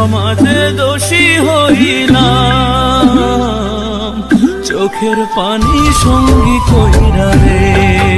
সমাজে দোষী হইলাম। চোখের পানি সঙ্গী কইরা রে।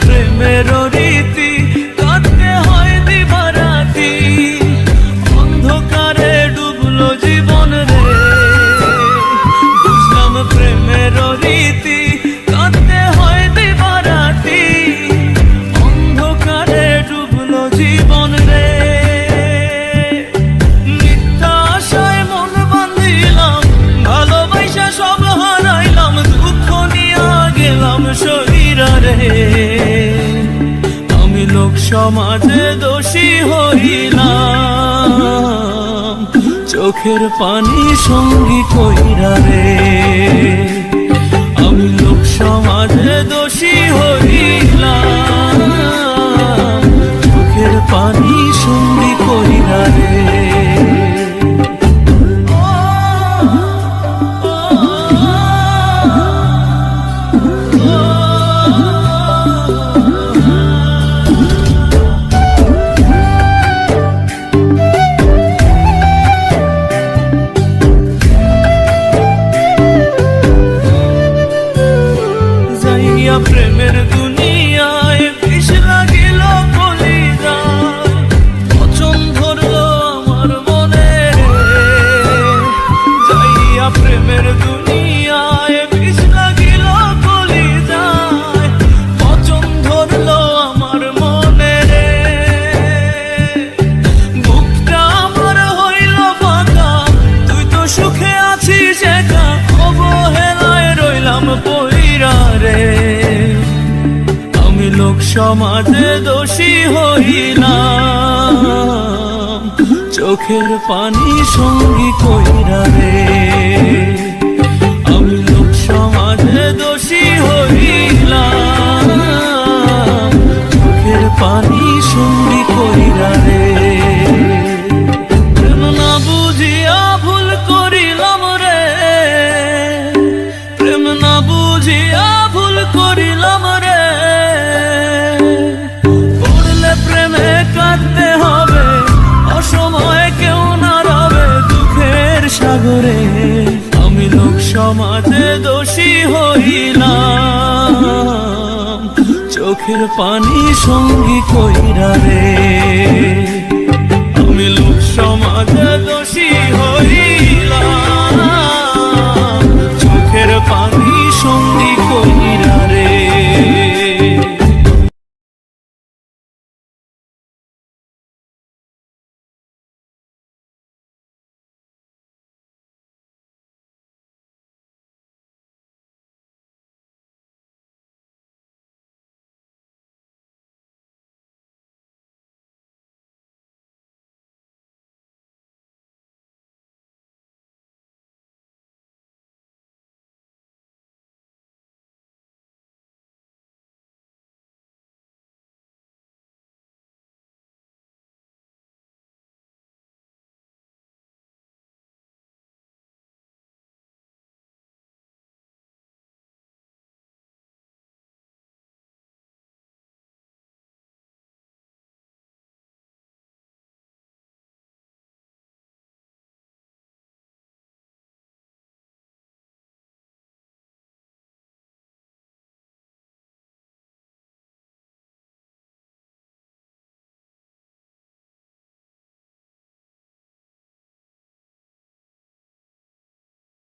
প্রেমের রীতি সমাজে দোষী হইলাম। চোখের পানি সঙ্গী কইরা রে। সমাজে দোষী হইলাম। চোখের পানি সঙ্গী কইরা রে। আমি লোক সমাজে দোষী হইলাম। সাগরে আমি লোক সমাজে দোষী হইলাম। চোখের পানি সঙ্গী কইরা রে। আমি লোক সমাজে দোষী হইলাম।